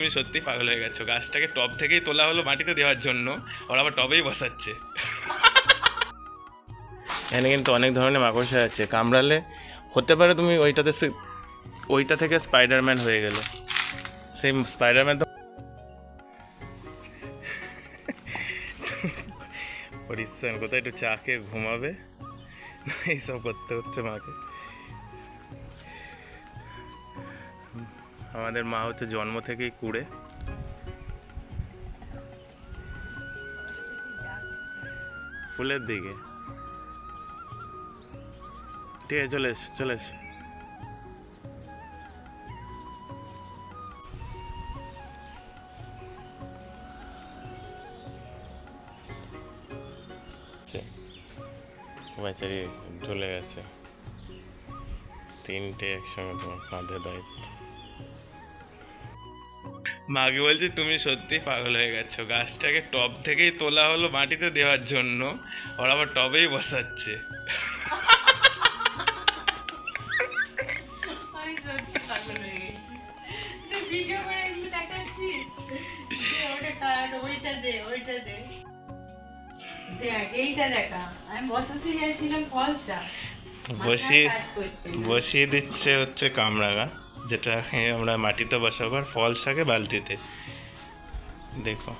তুমি সত্যি পাগল হয়ে গেছো। গাছটাকে টব থেকেই তোলা হলো মাটিতে দেওয়ার জন্য। ওরা আবার টবেই বসাচ্ছে। এখানে কিন্তু অনেক ধরনের মাকড়সা আছে। কামড়ালে হতে পারে তুমি ওইটাতে ওইটা থেকে স্পাইডারম্যান হয়ে গেলে। সেই স্পাইডারম্যান তো পরিশ্রম, কোথায় একটু চা ঘুমাবে? এইসব করতে হচ্ছে মাকে। আমাদের মা হচ্ছে জন্ম থেকেই কুড়ে। ফুলের দিকে। ঠিক আছে, চলে এস চলে এস। বেচারি ঢলে গেছে। তিনটে একসঙ্গে তোমার কাঁধে দায়িত্ব। মাকে বলছি তুমি সত্যি পাগল হয়ে গেছো। গাছটাকে টব থেকেই তোলা হলো মাটিতে দেওয়ার জন্য। ওরা আবার টবেই বসাচ্ছে। বসিয়ে দিচ্ছে হচ্ছে কামরাঙা। যেটা আমরা মাটিতে বসাবো আর ফল শাকে বালতিতে। দেখো।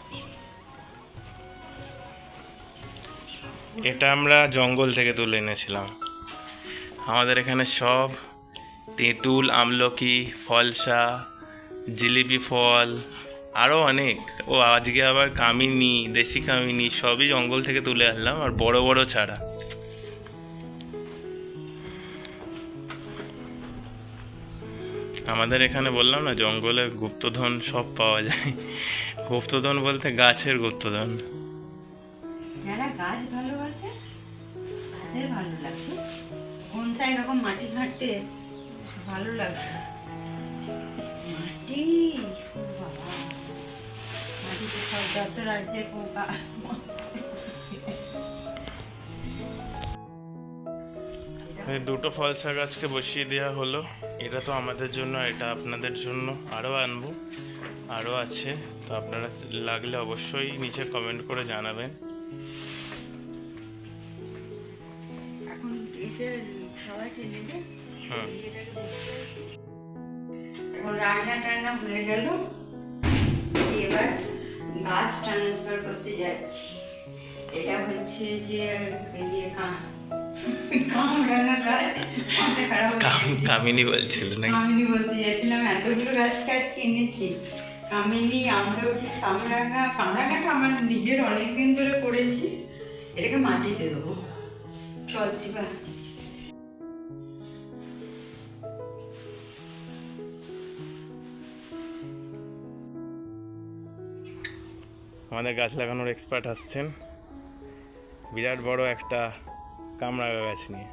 এটা আমরা জঙ্গল থেকে তুলে এনেছিলাম। আমাদের এখানে সব তেঁতুল, আমলকি, ফলসা, জিলিপি ফল আরও অনেক। ও আজকে আবার কামিনী, দেশি কামিনী, সবই জঙ্গল থেকে তুলে আনলাম আর বড় বড় ছাড়া আমাদের এখানে বললাম না, জঙ্গলে গুপ্তধন সব পাওয়া যায়। গুপ্তধন বলতে গাছের গুপ্তধন। মাটি ভালো মাটি? সব যত রাজ্যের পোকা দুটো ফলসা গাছকে বসিয়ে দেওয়া হলো। এটা তো আমাদের জন্য এটা আপনাদের জন্য আরও আনব আরও আছে। তো আপনারা লাগলে অবশ্যই নিচে কমেন্ট করে জানাবেন। রান্না টান্না হয়ে গেল। এবার গাছ ট্রান্সফার করতে যাচ্ছি। এটা হচ্ছে যে ইয়ে কামিনী বলছিল নাকি? কামিনী বলতে যাচ্ছিলাম এতগুলো গাছ গাছ কিনেছি। কামিনী আমলকি কামরাঙা? কামরাঙাটা আমার নিজের অনেক দিন ধরে করেছি। এটাকে মাটিতে দেবো। চল শিবা। আমাদের গাছ লাগানোর এক্সপার্ট আসছেন। বিরাট বড় একটা কামরাঙা গাছ নিয়ে।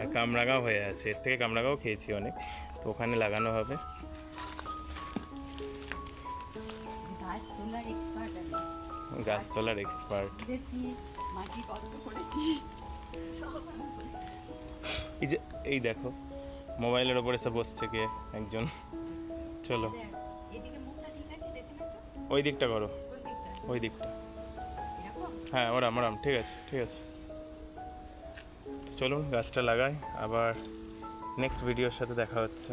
আর কামরাঙাও হয়ে আছে এর থেকে কামরাঙাও খেয়েছি অনেক তো ওখানে লাগানো হবে। গাছ তোলার এক্সপার্ট এই যে এই দেখো মোবাইলের ওপরে এসে বসছে কে একজন। চলো। ওই দিকটা করো। ওই দিকটা। হ্যাঁ ওরাম ওরাম ঠিক আছে ঠিক আছে। চলুন গাছটা লাগাই আবার নেক্সট ভিডিওর সাথে দেখা হচ্ছে।